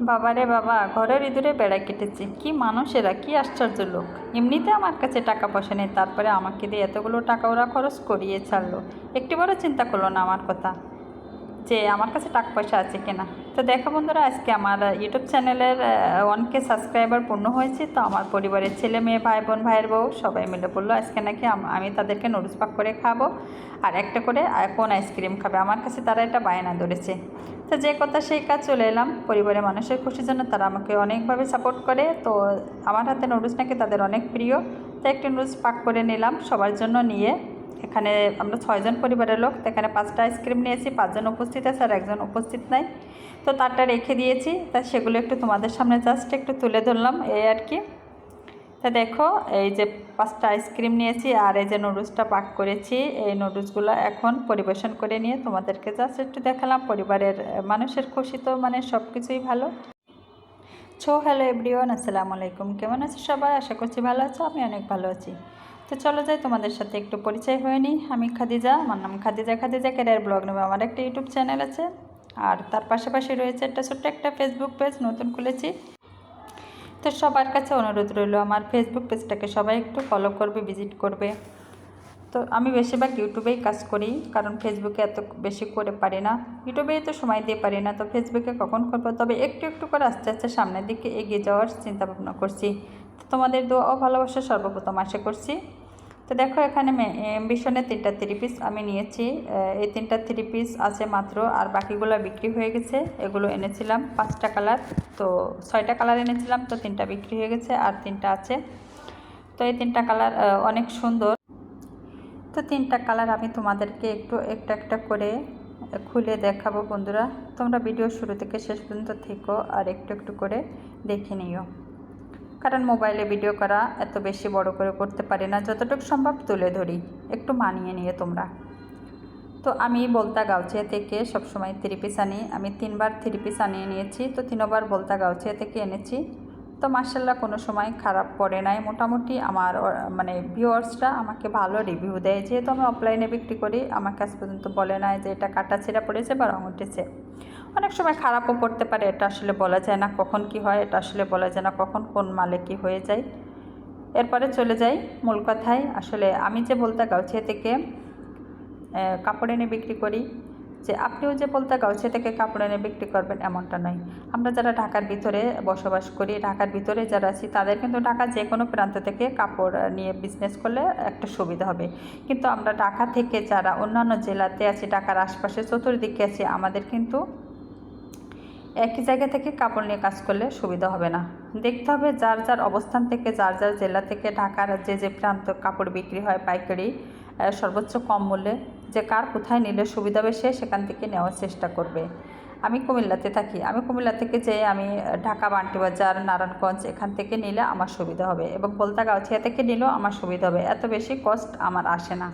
বাবারে বাবা, ঘরের ইঁদুরে বেড়া কেটেছে। কি মানুষেরা কি আশ্চর্য লোক। এমনিতে আমার কাছে টাকা পয়সা নেই, তারপরে আমাকে দিয়ে এতগুলো টাকা ওরা খরচ করিয়ে ছাড়লো। একটি বড় চিন্তা করল না আমার কথা। যে আমার কাছে টাকা পয়সা আছে কিনা। তো দেখো বন্ধুরা, আজকে আমার ইউটিউব চ্যানেলের ওয়ান কে সাবস্ক্রাইবার পূর্ণ হয়েছে। তো আমার পরিবারের ছেলে মেয়ে, ভাই বোন, ভাইয়ের বউ সবাই মিলে বলল, আজকে নাকি আমি তাদেরকে নুডলস পাক করে খাব। আর একটা করে কোন আইসক্রিম খাবে? আমার কাছে তারা এটা বায়না ধরেছে। তো যে কথা সেই কাজ চলে এলাম। পরিবারের মানুষের খুশির জন্য তারা আমাকে অনেকভাবে সাপোর্ট করে। তো আমার হাতে নুডলস নাকি তাদের অনেক প্রিয়। তো একটি নুডলস পাক করে নিলাম সবার জন্য নিয়ে। এখানে আমরা ছয়জন পরিবারের লোক, এখানে পাঁচটা আইসক্রিম নিয়েছি, পাঁচজন উপস্থিত আছে আর একজন উপস্থিত নাই। তো তারটা রেখে দিয়েছি, তা সেগুলো একটু তোমাদের সামনে জাস্ট একটু তুলে ধরলাম এই আর কি। তা দেখো, এই যে পাঁচটা আইসক্রিম নিয়েছি আর এই যে নুডলসটা পাক করেছি, এই নুডলসগুলো এখন পরিবেশন করে নিয়ে তোমাদেরকে জাস্ট একটু দেখালাম, পরিবারের মানুষের খুশি তো মানে সব কিছুই ভালো। ছো হ্যালো এভরিওয়ান আসসালামু আলাইকুম, কেমন আছো সবাই? আশা করছি ভালো আছো, আমি অনেক ভালো আছি। তো চলো যাই, তোমাদের সাথে একটু পরিচয় হয়ে নিই। আমি খাদিজা, আমার নাম খাদিজা। খাদিজা ক্যারিয়ার ব্লগ নেবে আমার একটা ইউটিউব চ্যানেল আছে। আর তার পাশাপাশি রয়েছে একটা ছোট্ট একটা ফেসবুক পেজ নতুন খুলেছি। তো সবার কাছে অনুরোধ রইল, আমার ফেসবুক পেজটাকে সবাই একটু ফলো করবে ভিজিট করবে। তো আমি বেশিরভাগ ইউটিউবেই কাজ করি, কারণ ফেসবুকে এত বেশি করে পারি না। ইউটিউবেই তো সময় দিয়ে পারি না, তো ফেসবুকে কখন করব? তবে একটু একটু করে আস্তে আস্তে সামনের দিকে এগিয়ে যাওয়ার চিন্তা ভাবনা করছি। তো তোমাদের দোয়া ও ভালোবাসা সর্বপ্রথম আশা করছি। তো দেখো এখানে এমবিশনের তিনটা থ্রি পিস আমি নিয়েছি। এই তিনটা থ্রি পিস আছে মাত্র, আর বাকিগুলো বিক্রি হয়ে গেছে। এগুলো এনেছিলাম, পাঁচটা কালার তো ছয়টা কালার এনেছিলাম, তো তিনটা বিক্রি হয়ে গেছে, আর তিনটা আছে। তো এই তিনটা কালার অনেক সুন্দর। তো তিনটা কালার আমি তোমাদেরকে একটু, একটা একটা করে খুলে দেখাবো বন্ধুরা। তোমরা ভিডিও শুরু থেকে শেষ পর্যন্ত থেকো, আর একটু একটু করে দেখে নিও। কারণ মোবাইলে ভিডিও করা এত বেশি বড় করে করতে পারি না, যতটুকু সম্ভব তুলে ধরি, একটু মানিয়ে নিয়ে তোমরা। তো আমি বলতা গাউছিয়া থেকে সবসময় থ্রি পিস আনি, আমি তিনবার থ্রি পিস আনিয়ে নিয়েছি, তো তিনবার বলতা গাউছিয়া থেকে এনেছি। তো মার্শাল্লাহ কোনো সময় খারাপ পড়ে নাই, মোটামুটি আমার মানে ভিউয়ার্সরা আমাকে ভালো রিভিউ দেয়, যেহেতু আমি অফলাইনে বিক্রি করি, আমাকে আজ পর্যন্ত বলে নাই যে এটা কাটা ছেঁড়া পড়েছে বা রঙ উঠেছে। অনেক সময় খারাপও পড়তে পারে, এটা আসলে বলা যায় না কখন কি হয়, এটা আসলে বলা যায় না কখন কোন মালে কি হয়ে যায়। এরপরে চলে যাই মূল কথায়, আসলে আমি যে বলতে গাউছিয়া থেকে কাপড় এনে বিক্রি করি, যে আপনিও যে বলতে গাউছিয়া থেকে কাপড় এনে বিক্রি করবেন এমনটা নয়। আমরা যারা ঢাকার ভিতরে বসবাস করি, ঢাকার ভিতরে যারা আছি, তাদের কিন্তু ঢাকা যে কোনো প্রান্ত থেকে কাপড় নিয়ে বিজনেস করলে একটা সুবিধা হবে। কিন্তু আমরা ঢাকা থেকে যারা অন্যান্য জেলাতে আছি, ঢাকার আশপাশে চতুর্দিকে আছি, আমাদের কিন্তু একই জায়গা থেকে কাপড় নিয়ে কাজ করলে সুবিধা হবে না। দেখতে হবে যার যার অবস্থান থেকে, যার যার জেলা থেকে ঢাকার যে যে প্রান্ত কাপড় বিক্রি হয়, পাইকারি সর্বোচ্চ কম মূল্যে, যে কার কোথায় নিলে সুবিধা হবে সে সেখান থেকে নেওয়ার চেষ্টা করবে। আমি কুমিল্লাতে থাকি। আমি কুমিল্লা থেকে যে আমি ঢাকা বান্টি বাজার নারায়ণগঞ্জ এখান থেকে নিলে আমার সুবিধা হবে এবং বলতা গাউছিয়া থেকে নিলেও আমার সুবিধা হবে। এত বেশি কস্ট আমার আসে না।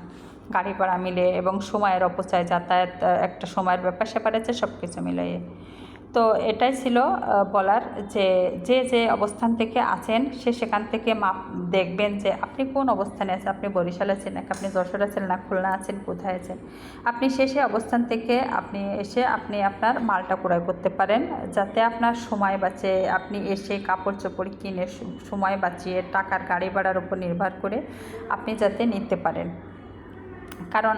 গাড়ি ভাড়া মিলে এবং সময়ের অপচয়, যাতায়াত একটা সময়ের ব্যাপার স্যাপার আছে সব কিছু মিলিয়ে তো এটাই ছিল বলার যে যে যে অবস্থান থেকে আছেন, সে সেখান থেকে মাপ দেখবেন যে আপনি কোন অবস্থানে আছেন। আপনি বরিশাল আছেন, নাকি আপনি যশোর আছেন, না খুলনা আছেন, কোথায় আছেন? আপনি সে অবস্থান থেকে আপনি এসে আপনি আপনার মালটা ক্রয় করতে পারেন, যাতে আপনার সময় বাঁচে। আপনি এসে কাপড় চোপড় কিনে সময় বাঁচিয়ে টাকার গাড়ি ভাড়ার উপর নির্ভর করে আপনি যাতে নিতে পারেন। কারণ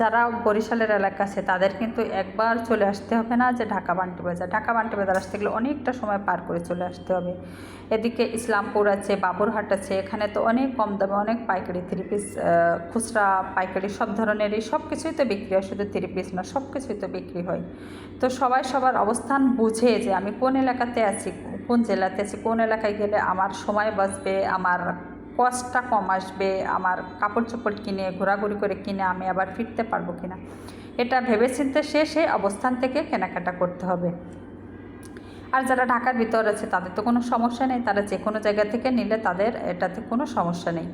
যারা বরিশালের এলাকা আছে, তাদের কিন্তু একবার চলে আসতে হবে না যে ঢাকা বান্টি বাজার। ঢাকা বান্টি বাজার আসতে গেলে অনেকটা সময় পার করে চলে আসতে হবে। এদিকে ইসলামপুর আছে, বাবুরহাট আছে, এখানে তো অনেক কম দামে অনেক পাইকারি থ্রি পিস খুচরা, পাইকারি সব ধরনেরই সব কিছুই তো বিক্রি হয়, শুধু থ্রি পিস না, সব কিছুই তো বিক্রি হয়। তো সবাই সবার অবস্থান বুঝে যে আমি কোন এলাকাতে আছি, কোন জেলাতে আছি, কোন এলাকায় গেলে আমার সময় বাঁচবে, আমার কস্টটা কম আসবে, আমার কাপড় চোপড় কিনে, ঘোরাঘুরি করে কিনে আমি আবার ফিরতে পারব কিনা? এটা ভেবেচিন্তে সে সেই অবস্থান থেকে কেনাকাটা করতে হবে। আর যারা ঢাকার ভিতর আছে, তাদের তো কোনো সমস্যা নেই। তারা যে কোনো জায়গা থেকে নিলে তাদের এটাতে কোনো সমস্যা নেই।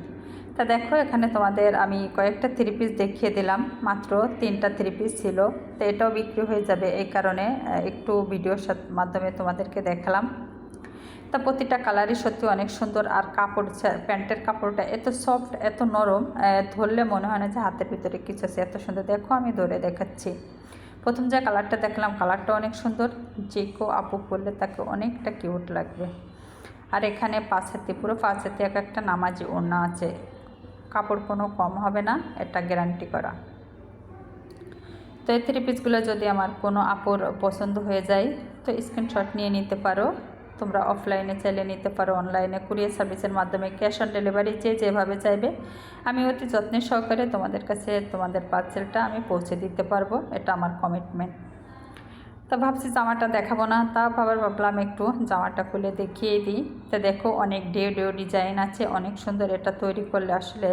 তা দেখো, এখানে তোমাদের আমি কয়েকটা থ্রি পিস দেখিয়ে দিলাম। মাত্র তিনটা থ্রি পিস ছিল। তো এটাও বিক্রি হয়ে যাবে। এই কারণে একটু ভিডিওর মাধ্যমে তোমাদেরকে দেখালাম। তা প্রতিটা কালারই সত্যি অনেক সুন্দর। আর কাপড় প্যান্টের কাপড়টা এত সফট এত নরম ধরলে মনে হয় না যে হাতের ভিতরে কিছু আছে। এত সুন্দর। দেখো আমি ধরে দেখাচ্ছি। প্রথম যে কালারটা দেখলাম কালারটা অনেক সুন্দর। যে কেউ আপু করলে তাকে অনেকটা কিউট লাগবে। আর এখানে পাঁচ হাতে, পুরো পাঁচ হাতে এক একটা নামাজি ওড়না আছে। কাপড় কোনো কম হবে না, এটা গ্যারান্টি করা। তো এই থ্রি পিসগুলো যদি আমার কোনো আপুর পছন্দ হয়ে যায়, তো স্ক্রিনশট নিয়ে নিতে পারো। তোমরা অফলাইনে চাইলে নিতে পারো অনলাইনে কুরিয়ার সার্ভিসের মাধ্যমে ক্যাশ অন ডেলিভারি যে যেভাবে চাইবে। আমি অতি যত্নের সহকারে তোমাদের কাছে তোমাদের পার্সেলটা আমি পৌঁছে দিতে পারব, এটা আমার কমিটমেন্ট তো ভাবছি জামাটা দেখাবো না, তা আবার ভাবলাম একটু জামাটা খুলে দেখিয়ে দিই। তো দেখো অনেক ডেও ডেও ডিজাইন আছে, অনেক সুন্দর এটা তৈরি করলে আসলে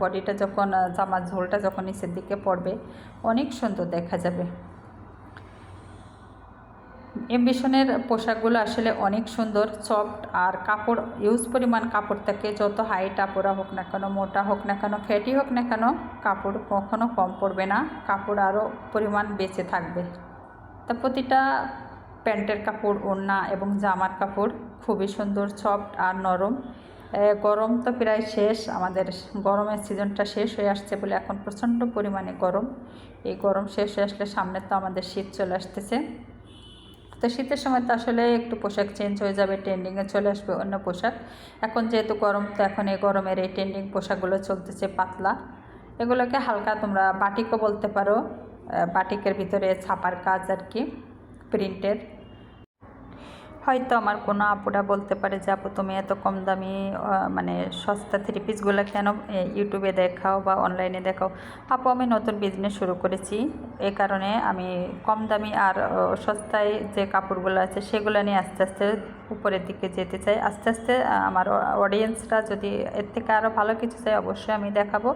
বডিটা যখন, জামার ঝোলটা যখন নিচের দিকে পড়বে, অনেক সুন্দর দেখা যাবে। এমবিশনের পোশাকগুলো আসলে অনেক সুন্দর সফট আর কাপড় ইউজ পরিমাণ কাপড় থাকে। যত হাইট আপোরা হোক না কেন, মোটা হোক না কেন ফ্যাটি হোক না কেন, কাপড় কখনো কম পড়বে না। কাপড় আরও পরিমাণ বেঁচে থাকবে। তা প্রতিটা প্যান্টের কাপড়, ওড়না এবং জামার কাপড় খুবই সুন্দর সফট আর নরম। গরম তো প্রায় শেষ। আমাদের গরমের সিজনটা শেষ হয়ে আসছে বলে এখন প্রচণ্ড পরিমাণে গরম। এই গরম শেষ হয়ে আসলে সামনে তো আমাদের শীত চলে আসতেছে। তো শীতের সময় তো আসলে একটু পোশাক চেঞ্জ হয়ে যাবে ট্রেন্ডিংয়ে চলে আসবে অন্য পোশাক। এখন যেহেতু গরম, তো এখন এই গরমের এই ট্রেন্ডিং পোশাকগুলো চলতেছে পাতলা। এগুলোকে হালকা তোমরা বাটিকও বলতে পারো বাটিকের ভিতরে ছাপার কাজ আর কি প্রিন্টের হয়তো আমার কোনো আপুরা বলতে পারে যে, আপু, তুমি এত কম দামি মানে সস্তা থ্রি পিসগুলো কেন ইউটিউবে দেখাও বা অনলাইনে দেখাও? আপু, আমি নতুন বিজনেস শুরু করেছি। এই কারণে আমি কম দামি আর সস্তায় যে কাপড়গুলো আছে, সেগুলো নিয়ে আস্তে আস্তে উপরের দিকে যেতে চাই। আস্তে আস্তে আমার অডিয়েন্সরা যদি এর থেকে আরও ভালো কিছু চাই অবশ্যই আমি দেখাবো।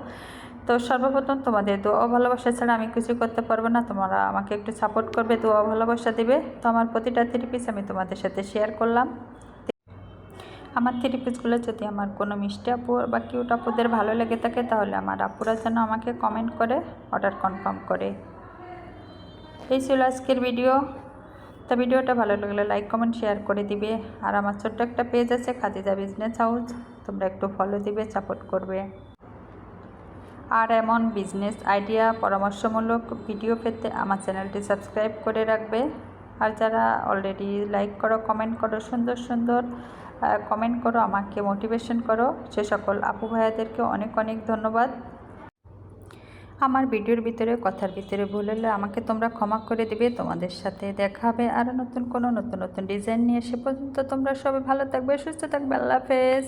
তো সর্বপ্রথম তোমাদের দোয়া ভালোবাসা ছাড়া আমি কিছু করতে পারব না। তোমরা আমাকে একটু সাপোর্ট করবে, দোয়া ভালোবাসা দিবে। তো আমার প্রতিটা থ্রি পিস আমি তোমাদের সাথে শেয়ার করলাম। আমার থ্রি পিসগুলো যদি আমার কোনো মিষ্টি আপু বা কিউট আপুদের ভালো লেগে থাকে, তাহলে আমার আপুরা যেন আমাকে কমেন্ট করে অর্ডার কনফার্ম করে। এই ছিল আজকের ভিডিও তো ভিডিওটা ভালো লাগলে লাইক কমেন্ট শেয়ার করে দিবে। আর আমার ছোট্ট একটা পেজ আছে, খাদিজা বিজনেস হাউস তোমরা একটু ফলো দিবে সাপোর্ট করবে। আর এমন বিজনেস আইডিয়া পরামর্শমূলক ভিডিও পেতে আমার চ্যানেলটি সাবস্ক্রাইব করে রাখবে। আর যারা অলরেডি লাইক করো কমেন্ট করো, সুন্দর সুন্দর কমেন্ট করো, আমাকে মোটিভেশন করো। সে সকল আপু ভাইয়াদেরকে অনেক অনেক ধন্যবাদ। আমার ভিডিওর ভিতরে, কথার ভিতরে ভুল হলে আমাকে তোমরা ক্ষমা করে দিবে। তোমাদের সাথে দেখা হবে আরও নতুন কোনো নতুন নতুন ডিজাইন নিয়ে। সে পর্যন্ত তোমরা সবাই ভালো থাকবে, সুস্থ থাকবে। আল্লাহ হাফেজ।